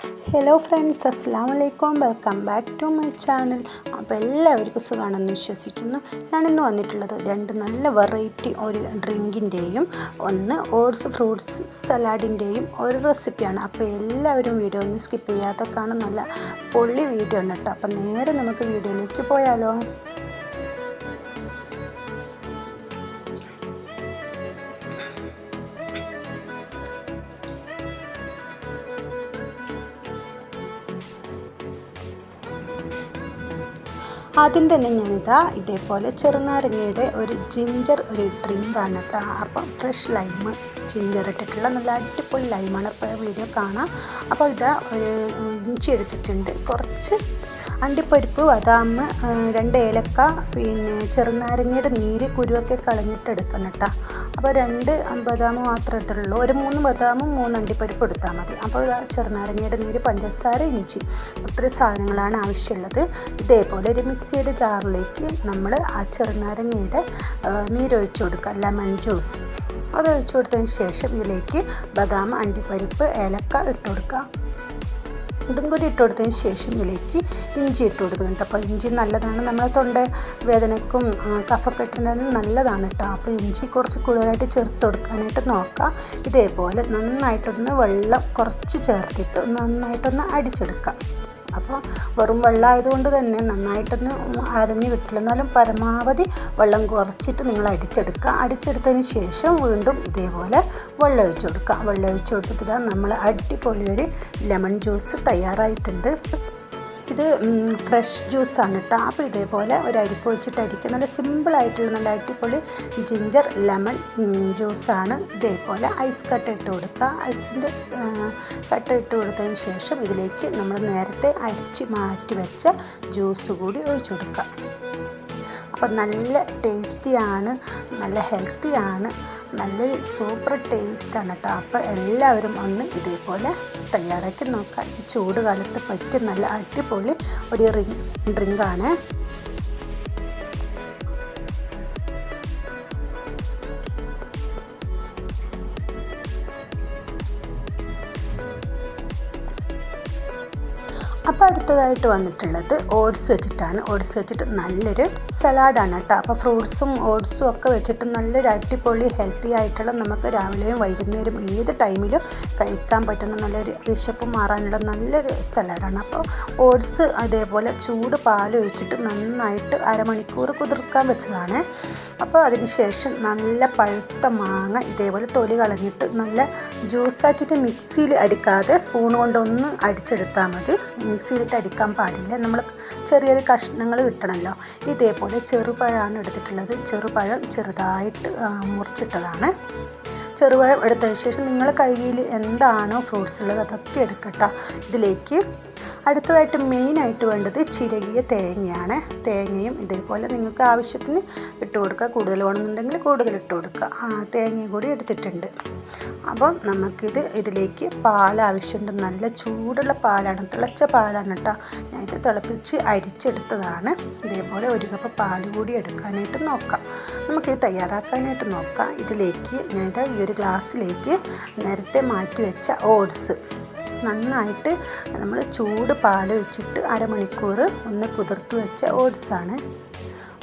Hello friends അസ്സാം വലൈക്കും welcome back to my channel അപ്പോൾ എല്ലാവർക്കും സുഖമാണെന്ന് വിശ്വസിക്കുന്നു. ഞാനിന്ന് വന്നിട്ടുള്ളത് രണ്ട് നല്ല വെറൈറ്റി ഒരു ഡ്രിങ്കിന്റെയും ഒന്ന് ഓട്സ് ഫ്രൂട്ട്സ് സലാഡിന്റെയും ഒരു റെസിപ്പിയാണ് അപ്പോൾ എല്ലാവരും വീഡിയോ ഒന്ന് സ്കിപ്പ് ചെയ്യാതെ കാണും നല്ല പൊള്ളി വീഡിയോ ഉണ്ട് കേട്ടോ. അപ്പോൾ നേരെ നമുക്ക് വീഡിയോയിലേക്ക് പോയാലോ. ആദ്യം തന്നെ ഞാനിതാ ഇതേപോലെ ചെറുനാരങ്ങയുടെ ഒരു ജിഞ്ചർ ഒരു ഡ്രിങ്കാണ് കേട്ടോ അപ്പം ഫ്രഷ് ലൈം ജിഞ്ചർ ഇട്ടിട്ടുള്ള നല്ല അടിപൊളി ലൈമാണ് ഇപ്പോൾ വീഡിയോ കാണാം. അപ്പോൾ ഇതാ ഒരു ഇഞ്ചി എടുത്തിട്ടുണ്ട്. കുറച്ച് അണ്ടിപ്പരിപ്പ് ബദാം രണ്ട് ഏലക്ക പിന്നെ ചെറുനാരങ്ങയുടെ നീര് കുരുവൊക്കെ കളഞ്ഞിട്ട് എടുക്കണം കേട്ടോ. അപ്പോൾ രണ്ട് ബദാം മാത്രമേ എടുത്തിട്ടുള്ളൂ. ഒരു മൂന്ന് ബദാമും മൂന്ന് അണ്ടിപ്പരിപ്പ് എടുത്താൽ മതി. അപ്പോൾ ചെറുനാരങ്ങയുടെ നീര് പഞ്ചസാര ഇഞ്ചി ഇത്രയും സാധനങ്ങളാണ് ആവശ്യമുള്ളത്. ഇതേപോലെ ഒരു മിക്സിയുടെ ജാറിലേക്ക് നമ്മൾ ആ ചെറുനാരങ്ങയുടെ നീരൊഴിച്ചു കൊടുക്കുക. Lemon juice. അത് ഒഴിച്ചു കൊടുത്തതിന് ശേഷം ഇതിലേക്ക് ബദാം അണ്ടിപ്പരിപ്പ് ഏലക്ക ഇട്ട് കൊടുക്കുക. ഇതും കൂടി ഇട്ട് കൊടുത്തതിന് ശേഷം ഇതിലേക്ക് ഇഞ്ചി ഇട്ട് കൊടുക്കുന്നുണ്ട് അപ്പോൾ ഇഞ്ചി നല്ലതാണ്. നമ്മളെ തൊണ്ട വേദനയ്ക്കും കഫക്കെട്ടിനും നല്ലതാണ് കേട്ടോ. അപ്പോൾ ഇഞ്ചി കുറച്ച് കൂടുതലായിട്ട് ചേർത്ത് കൊടുക്കാനായിട്ട് നോക്കാം. ഇതേപോലെ നന്നായിട്ടൊന്ന് വെള്ളം കുറച്ച് ചേർത്തിട്ട് നന്നായിട്ടൊന്ന് അടിച്ചെടുക്കാം. അപ്പോൾ വെറും വെള്ളമായതുകൊണ്ട് തന്നെ നന്നായിട്ടൊന്ന് അരഞ്ഞ് കിട്ടില്ല എന്നാലും പരമാവധി വെള്ളം കുറച്ചിട്ട് നിങ്ങൾ അടിച്ചെടുക്കുക. അടിച്ചെടുത്തതിന് ശേഷം വീണ്ടും ഇതേപോലെ വെള്ളം ഒഴിച്ചു കൊടുക്കുക വെള്ളം ഒഴിച്ചു കൊടുത്തിട്ട് നമ്മൾ അടിപൊളിയൊരു ലെമൺ ജ്യൂസ് തയ്യാറായിട്ടുണ്ട്. ഇത് ഫ്രഷ് ജ്യൂസാണ് കേട്ടോ അപ്പോൾ ഇതേപോലെ ഒരു അരിപ്പ് വെച്ചിട്ട് അരിക്കും നല്ല സിമ്പിളായിട്ടുള്ള നല്ല അടിപൊളി ജിഞ്ചർ ലെമൺ ജ്യൂസാണ് ഇതേപോലെ ഐസ് കട്ട് ഇട്ട് കൊടുക്കുക ഐസിന്റെ കട്ട് ഇട്ട് കൊടുത്തതിന് ശേഷം ഇതിലേക്ക് നമ്മൾ നേരത്തെ അരിച്ച് മാറ്റി വെച്ച ജ്യൂസ് കൂടി ഒഴിച്ചു കൊടുക്കുക അപ്പോൾ നല്ല ടേസ്റ്റിയാണ് നല്ല ഹെൽത്തിയാണ് നല്ലൊരു സൂപ്പർ ടേസ്റ്റാണ് കേട്ടോ അപ്പോൾ എല്ലാവരും ഒന്ന് ഇതേപോലെ തയ്യാറാക്കി നോക്കാം. ഈ ചൂട് പറ്റിയ നല്ല അടിപൊളി ഒരു ഡ്രിങ്കാണ് അപ്പോൾ അടുത്തതായിട്ട് വന്നിട്ടുള്ളത് ഓട്സ് വെച്ചിട്ടാണ്. ഓട്സ് വെച്ചിട്ട് നല്ലൊരു സലാഡാണ് കേട്ടോ. അപ്പോൾ ഫ്രൂട്ട്സും ഓട്സും ഒക്കെ വെച്ചിട്ട് നല്ലൊരു അടിപൊളി ഹെൽത്തി ആയിട്ടുള്ള നമുക്ക് രാവിലെയും വൈകുന്നേരം ഏത് ടൈമിലും കഴിക്കാൻ പറ്റുന്ന നല്ലൊരു വിശപ്പ് മാറാനുള്ള നല്ലൊരു സലാഡാണ്. അപ്പോൾ ഓട്സ് അതേപോലെ ചൂട് പാൽ ഒഴിച്ചിട്ട് നന്നായിട്ട് അരമണിക്കൂർ കുതിർക്കാൻ വെച്ചതാണ്. അപ്പോൾ അതിന് ശേഷം നല്ല പഴുത്ത മാങ്ങ ഇതേപോലെ തൊലി കളഞ്ഞിട്ട് നല്ല ജ്യൂസാക്കിയിട്ട് മിക്സിയിൽ അടിക്കാതെ സ്പൂൺ കൊണ്ടൊന്ന് അടിച്ചെടുത്താൽ മതി. മിക്സിയിലിട്ട് അരിക്കാൻ പാടില്ല. നമ്മൾ ചെറിയ കഷ്ണങ്ങൾ കിട്ടണമല്ലോ ഇതേപോലെ ചെറുപഴമാണ് എടുത്തിട്ടുള്ളത്. ചെറുപഴം ചെറുതായിട്ട് മുറിച്ചിട്ടതാണ്. ചെറുപഴം എടുത്തതിന് ശേഷം നിങ്ങൾ കഴുകിയിൽ എന്താണോ ഫ്രൂട്ട്സ് ഉള്ളത് അതൊക്കെ എടുക്കട്ടോ. ഇതിലേക്ക് അടുത്തതായിട്ട് മെയിനായിട്ട് വേണ്ടത് ചിരകിയ തേങ്ങയാണ്. തേങ്ങയും ഇതേപോലെ നിങ്ങൾക്ക് ആവശ്യത്തിന് ഇട്ട് കൊടുക്കുക. കൂടുതൽ വേണമെന്നുണ്ടെങ്കിൽ കൂടുതൽ ഇട്ട് കൊടുക്കുക. ആ തേങ്ങയും കൂടി എടുത്തിട്ടുണ്ട്. അപ്പം നമുക്കിത് ഇതിലേക്ക് പാൽ ആവശ്യമുണ്ട്. നല്ല ചൂടുള്ള പാലാണ്. തിളച്ച പാലാണ് കേട്ടോ. ഞാൻ ഇത് തിളപ്പിച്ച് അരിച്ചെടുത്തതാണ്. ഇതേപോലെ ഒരു കപ്പ് പാൽ കൂടി എടുക്കാനായിട്ട് നോക്കാം. നമുക്കിത് തയ്യാറാക്കാനായിട്ട് നോക്കാം. ഇതിലേക്ക് ഞാനിത് ഈ ഒരു ഗ്ലാസ്സിലേക്ക് നേരത്തെ മാറ്റി വെച്ച ഓട്സ് നന്നായിട്ട് നമ്മൾ ചൂട് പാൽ വെച്ചിട്ട് അരമണിക്കൂർ ഒന്ന് കുതിർത്ത് വെച്ച ഓട്സാണ്.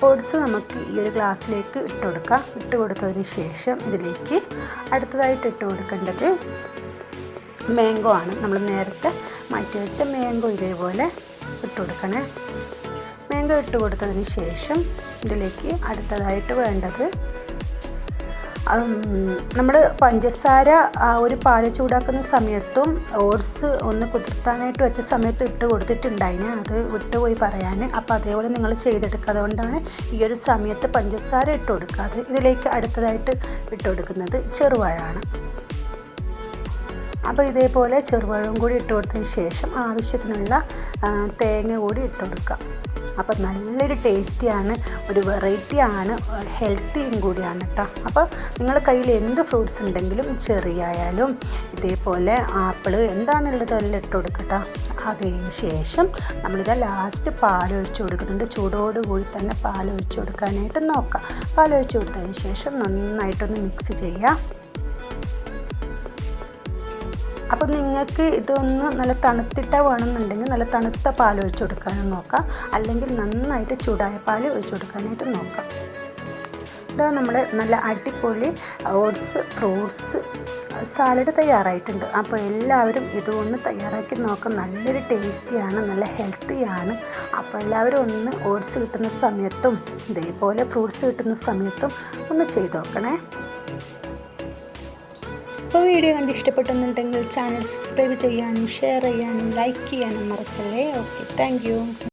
ഓട്സ് നമുക്ക് ഈ ഒരു ഗ്ലാസ്സിലേക്ക് ഇട്ട് കൊടുക്കാം. ഇട്ട് കൊടുത്തതിന് ശേഷം ഇതിലേക്ക് അടുത്തതായിട്ട് ഇട്ട് കൊടുക്കേണ്ടത് മാംഗോ ആണ്. നമ്മൾ നേരത്തെ മാറ്റി വെച്ച മാംഗോ ഇതേപോലെ ഇട്ട് കൊടുക്കണേ. മാംഗോ ഇട്ട് കൊടുത്തതിന് ശേഷം ഇതിലേക്ക് അടുത്തതായിട്ട് വേണ്ടത് നമ്മൾ പഞ്ചസാര ഒരു പാൽ ചൂടാക്കുന്ന സമയത്തും ഓട്സ് ഒന്ന് കുതിർത്താനായിട്ട് വെച്ച സമയത്ത് ഇട്ട് കൊടുത്തിട്ടുണ്ടായിന്. അത് വിട്ടുപോയി പറയാൻ അപ്പോൾ അതേപോലെ നിങ്ങൾ ചെയ്തെടുക്കുക അതുകൊണ്ടാണ് ഈ ഒരു സമയത്ത് പഞ്ചസാര ഇട്ട് കൊടുക്കുക അത് ഇതിലേക്ക് അടുത്തതായിട്ട് ഇട്ട് കൊടുക്കുന്നത് ചെറുപഴമാണ് അപ്പോൾ ഇതേപോലെ ചെറുപഴവും കൂടി ഇട്ട് കൊടുത്തതിന് ശേഷം ആവശ്യത്തിനുള്ള തേങ്ങ കൂടി ഇട്ട് കൊടുക്കുക അപ്പോൾ നല്ലൊരു ടേസ്റ്റിയാണ് ഒരു വെറൈറ്റിയാണ് ഹെൽത്തിയും കൂടിയാണ് കേട്ടോ അപ്പോൾ നിങ്ങളുടെ കയ്യിൽ എന്ത് ഫ്രൂട്ട്സ് ഉണ്ടെങ്കിലും ചെറിയായാലും ഇതേപോലെ ആപ്പിൾ എന്താണുള്ളത് എല്ലാം ഇട്ട് കൊടുക്കട്ടോ അതിന് ശേഷം നമ്മളിത് ലാസ്റ്റ് പാൽ ഒഴിച്ച് കൊടുക്കുന്നുണ്ട് ചൂടോടുകൂടി തന്നെ പാൽ ഒഴിച്ച് കൊടുക്കാനായിട്ട് നോക്കാം. പാൽ ഒഴിച്ച് കൊടുത്തതിന് ശേഷം നന്നായിട്ടൊന്ന് മിക്സ് ചെയ്യാം. അപ്പോൾ നിങ്ങൾക്ക് ഇതൊന്ന് നല്ല തണുത്തിട്ട വേണമെന്നുണ്ടെങ്കിൽ നല്ല തണുത്ത പാൽ ഒഴിച്ചു കൊടുക്കാനും നോക്കാം. അല്ലെങ്കിൽ നന്നായിട്ട് ചൂടായ പാൽ ഒഴിച്ചു കൊടുക്കാനായിട്ട് നോക്കാം. ഇതാ നമ്മൾ നല്ല അടിപൊളി ഓട്സ് ഫ്രൂട്ട്സ് സാലഡ് തയ്യാറായിട്ടുണ്ട്. അപ്പോൾ എല്ലാവരും ഇതൊന്ന് തയ്യാറാക്കി നോക്കാം. നല്ലൊരു ടേസ്റ്റിയാണ് നല്ല ഹെൽത്തിയാണ്. അപ്പോൾ എല്ലാവരും ഒന്ന് ഓട്സ് കിട്ടുന്ന സമയത്തും ഇതേപോലെ ഫ്രൂട്ട്സ് കിട്ടുന്ന സമയത്തും ഒന്ന് ചെയ്ത് നോക്കണേ. അപ്പോൾ വീഡിയോ കണ്ട് ഇഷ്ടപ്പെട്ടെന്നുണ്ടെങ്കിൽ ചാനൽ സബ്സ്ക്രൈബ് ചെയ്യാനും ഷെയർ ചെയ്യാനും ലൈക്ക് ചെയ്യാനും മറക്കല്ലേ? Okay thank